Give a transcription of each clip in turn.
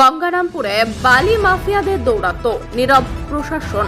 গঙ্গারামপুরে বালি মাফিয়াদের দৌরাত্ম নীরব প্রশাসন।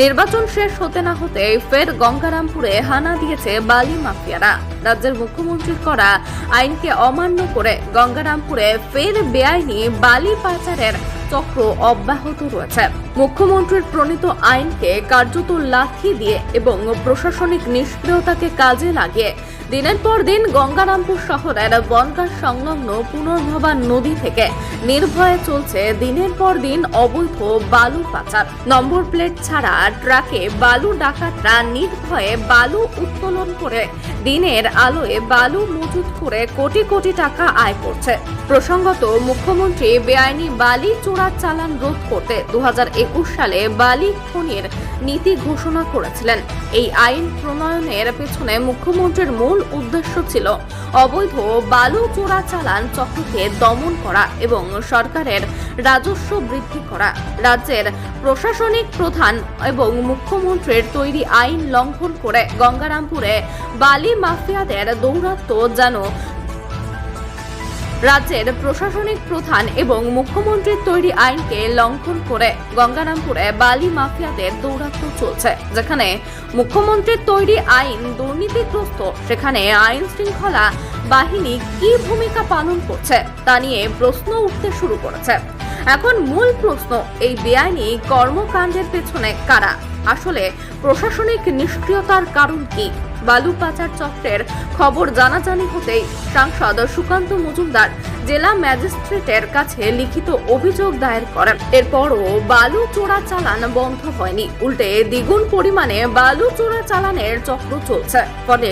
নির্বাচন শেষ হতে না হতে ফের গঙ্গারামপুরে হানা দিয়েছে বালি মাফিয়ারা। রাজ্যের মুখ্যমন্ত্রীর করা আইনকে অমান্য করে গঙ্গারামপুরে ফের বেআইনি বালি পাচারের চক্র অব্যাহত রয়েছে। মুখ্যমন্ত্রীর প্রণীত আইনকে কার্যত লাথি দিয়ে এবং প্রশাসনিক নিষ্ক্রিয়তাকে কাজে লাগিয়ে দিনের পর দিন গঙ্গারামপুর শহরের বনগাঁ সংলগ্ন পুনর্ভবা নদী থেকে নির্ভয়ে চলছে দিনের পর দিন অবৈধ বালু পাচার। নম্বর প্লেট ছাড়া ট্রাকে বালু ডাকাতরা নির্ভয়ে বালু উত্তোলন করে দিনের আলোয় বালু মজুত করে কোটি কোটি টাকা আয় করছে। প্রসঙ্গত মুখ্যমন্ত্রী বেআইনি বালি চোরা চালান রোধ করতে দু সালে বালি খনির নীতি ঘোষণা করেছিলেন। এই আইন প্রণয়নের পেছনে মুখ্যমন্ত্রীর মূল উদ্দেশ্য ছিল অবৈধ বালু চোরা চালান চক্রকে দমন করা এবং সরকারের রাজস্ব বৃদ্ধি করা। রাজ্যের প্রশাসনিক প্রধান এবং মুখ্যমন্ত্রীর তৈরি আইন লঙ্ঘন করে গঙ্গারামপুরে বালি মাফিয়াদের দৌরাত্ম যেন রাজ্যের প্রশাসনিক প্রধান এবং মুখ্যমন্ত্রীর তৈরি আইনকে লঙ্ঘন করে গঙ্গারামপুরে বালি মাফিয়াদের দৌরাত্ম চলছে, যেখানে মুখ্যমন্ত্রীর তৈরি আইন দুর্নীতিগ্রস্ত। সেখানে আইন শৃঙ্খলা বাহিনী কি ভূমিকা পালন করছে তা নিয়ে প্রশ্ন উঠতে শুরু করেছে। এখন মূল প্রশ্ন, এই বেআইনি কর্মকাণ্ডের পেছনে কারা? আসলে প্রশাসনিক নিষ্ক্রিয়তার কারণ কি? বালু পাচার চক্রের খবর জানাজানি হতেই সাংসদ সুকান্ত মজুমদার জেলা ম্যাজিস্ট্রেটের কাছে লিখিত অভিযোগ দায়ের করেন। এরপরও বালু চোরা চালান বন্ধ হয়নি। উল্টে দ্বিগুণ পরিমাণে বালু চোরা চালানের চক্র চলছে। ফলে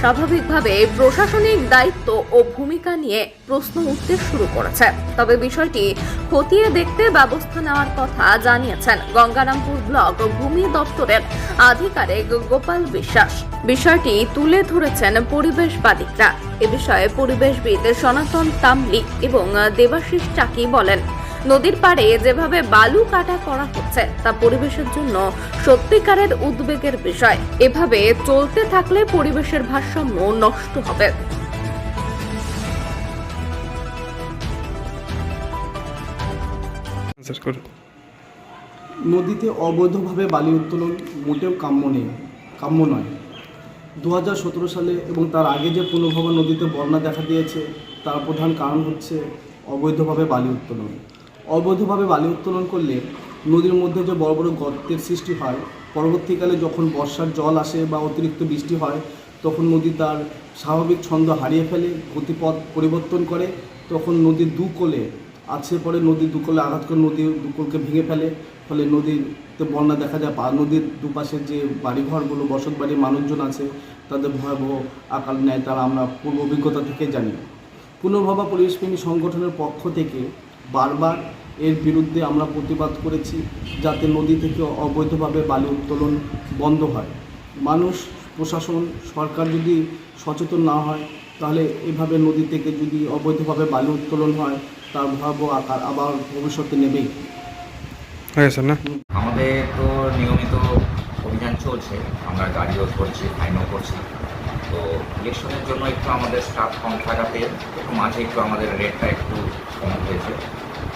স্বাভাবিকভাবে প্রশাসনিক দায়িত্ব ও ভূমিকা নিয়ে প্রশ্ন উঠতে শুরু করেছে। তবে বিষয়টি খতিয়ে দেখতে ব্যবস্থা নেওয়ার কথা জানিয়েছেন গঙ্গারামপুর ব্লক ভূমি দপ্তরের আধিকারিক গোপাল বিশ্বাস। বিষয়টি তুলে ধরেছেন পরিবেশবাদিকরা এ বিষয়ে পরিবেশবিদ সনাতন তামলি এবং দেবাশিস চাকি বলেন নদীর পাড়ে যেভাবে বালু কাটা করা হচ্ছে তা পরিবেশের জন্য সত্যিকারের উদ্বেগের বিষয়। এভাবে চলতে থাকলে পরিবেশের ভারসাম্য নষ্ট হবে। নদীতে অবৈধভাবে বালি উত্তোলন মোটেও কাম্য নেই কাম্য নয়। দু হাজার সতেরো সালে এবং তার আগে যে পুনর্ভবা নদীতে বন্যা দেখা দিয়েছে, তার প্রধান কারণ হচ্ছে অবৈধভাবে বালি উত্তোলন। অবৈধভাবে বালি উত্তোলন করলে নদীর মধ্যে যে বড় বড় গর্তের সৃষ্টি হয়, পরবর্তীকালে যখন বর্ষার জল আসে বা অতিরিক্ত বৃষ্টি হয়, তখন নদী তার স্বাভাবিক ছন্দ হারিয়ে ফেলে, গতিপথ পরিবর্তন করে, তখন নদীর দুকোলে আছে পরে নদীর দুকলে আঘাত করে নদীর দুকোলকে ভেঙে ফেলে, ফলে নদীতে বন্যা দেখা যায়। বা নদীর দুপাশের যে বাড়িঘরগুলো, বসত বাড়ির মানুষজন আছে, তাদের ভয়াবহ আকার নেয় তারা আমরা পূর্ব অভিজ্ঞতা থেকে জানি। পুনর্ভবা পরিবেশপ্রেমী সংগঠনের পক্ষ থেকে বারবার এর বিরুদ্ধে আমরা প্রতিবাদ করেছি যাতে নদী থেকে অবৈধভাবে বালি উত্তোলন বন্ধ হয়। মানুষ, প্রশাসন, সরকার যদি সচেতন না হয় তাহলে এভাবে নদী থেকে যদি অবৈধভাবে বালি উত্তোলন হয় তার ভয়াবহ আকার আবার ভবিষ্যতে নেবেই। হয়ে না? আমাদের তো নিয়মিত অভিযান চলছে আমরা গাড়িও করছি ফাইনও করছি। তো ইলেকশনের জন্য একটু আমাদের স্টাফ কম থাকাতে একটু মাঝে একটু আমাদের রেটটা একটু কম হয়েছে।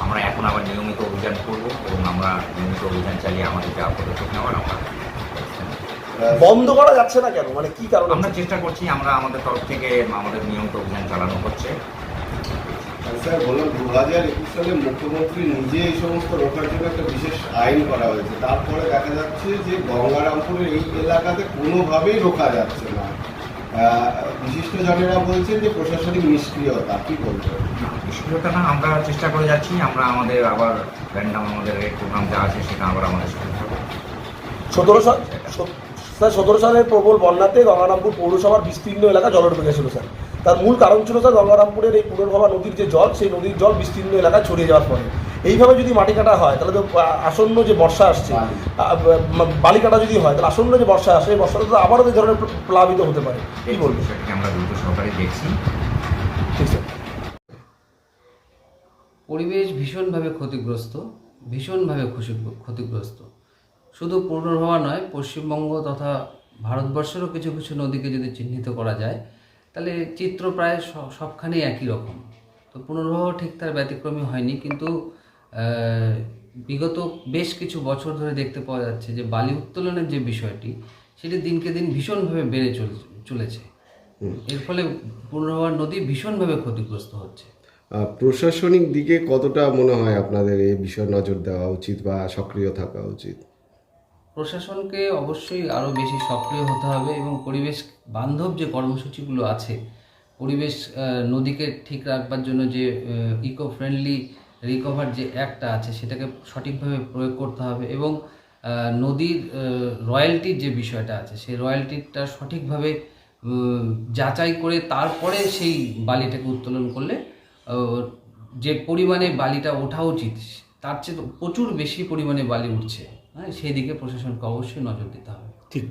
আমরা এখন আবার নিয়মিত অভিযান করব এবং আমরা নিয়মিত অভিযান চালিয়ে আমাদের যা পদক্ষেপ নেওয়ার আমরা বন্ধ করা যাচ্ছে না কেন? মানে কি কারণ আমরা চেষ্টা করছি আমরা আমাদের তরফ থেকে আমাদের নিয়মিত অভিযান চালানো হচ্ছে। স্যার বললাম দু হাজার একুশ সালে মুখ্যমন্ত্রী নিজে এই সমস্ত রোখার জন্য একটা বিশেষ আইন করা হয়েছে। তারপরে দেখা যাচ্ছে যে গঙ্গারামপুরের এই এলাকাতে কোনোভাবেই রোকা যাচ্ছে না। বিশিষ্ট জনেরা বলছেন যে প্রশাসনিক নিষ্ক্রিয়তা। কি বলছেন নিষ্ক্রিয়তা না আমরা চেষ্টা করে যাচ্ছি আমরা আমাদের আবার র্যান্ডাম আমাদের প্রোগ্রাম যা আছে সেটা আবার আমাদের সাথে থাকবে সতেরো সাল? সত- স্যার সতেরো সালের প্রবল বন্যাতে গঙ্গারামপুর পৌরসভার বিস্তীর্ণ এলাকা জলডুবে গেছিল স্যার। তার মূল কারণ ছিল স্যার গঙ্গারামপুরের এই পুনর্ভবা নদীর যে জল সেই নদীর জল বিস্তীর্ণ এলাকায় ছড়িয়ে যাওয়ার পরে এইভাবে যদি মাটি কাটা হয় তাহলে তো আসন্ন যে বর্ষা আসছে বালি। কাটা যদি হয় তাহলে আসন্ন যে বর্ষা আসে এই বর্ষাটা তো আবারও এই ধরনের প্লাবিত হতে পারে। আমরা দ্রুত সহকারে দেখছি। ঠিক স্যার। পরিবেশ ভীষণভাবে ক্ষতিগ্রস্ত ভীষণভাবে ক্ষতিগ্রস্ত। শুধু পুনর্ভবা নয় পশ্চিমবঙ্গ তথা ভারতবর্ষেরও কিছু কিছু নদীকে যদি চিহ্নিত করা যায় তাহলে চিত্র প্রায় সবখানেই একই রকম। তো পুনর্ভবা ঠিক তার ব্যতিক্রমী হয়নি কিন্তু বিগত বেশ কিছু বছর ধরে দেখতে পাওয়া যাচ্ছে যে বালি উত্তোলনের যে বিষয়টি সেটি দিনকে দিন ভীষণভাবে বেড়ে চল চলেছে। এর ফলে পুনর্ভবা নদী ভীষণভাবে ক্ষতিগ্রস্ত হচ্ছে। প্রশাসনিক দিকে কতটা মনে হয় আপনাদের এই বিষয়ে নজর দেওয়া উচিত বা সক্রিয় থাকা উচিত? প্রশাসনকে অবশ্যই আরও বেশি সক্রিয় হতে হবে এবং পরিবেশ বান্ধব যে কর্মসূচিগুলো আছে, পরিবেশ নদীকে ঠিক রাখবার জন্য যে ইকো ফ্রেন্ডলি রিকভার যে অ্যাক্টটা আছে সেটাকে সঠিকভাবে প্রয়োগ করতে হবে এবং নদীর রয়্যালটির যে বিষয়টা আছে সেই রয়্যালটিটা সঠিকভাবে যাচাই করে তারপরে সেই বালিটাকে উত্তোলন করলে যে পরিমাণে বালিটা ওঠা উচিত, তার চেয়ে প্রচুর বেশি পরিমাণে বালি উঠছে। হ্যাঁ সেই দিকে প্রশাসনকে অবশ্যই নজর দিতে হবে। ঠিক।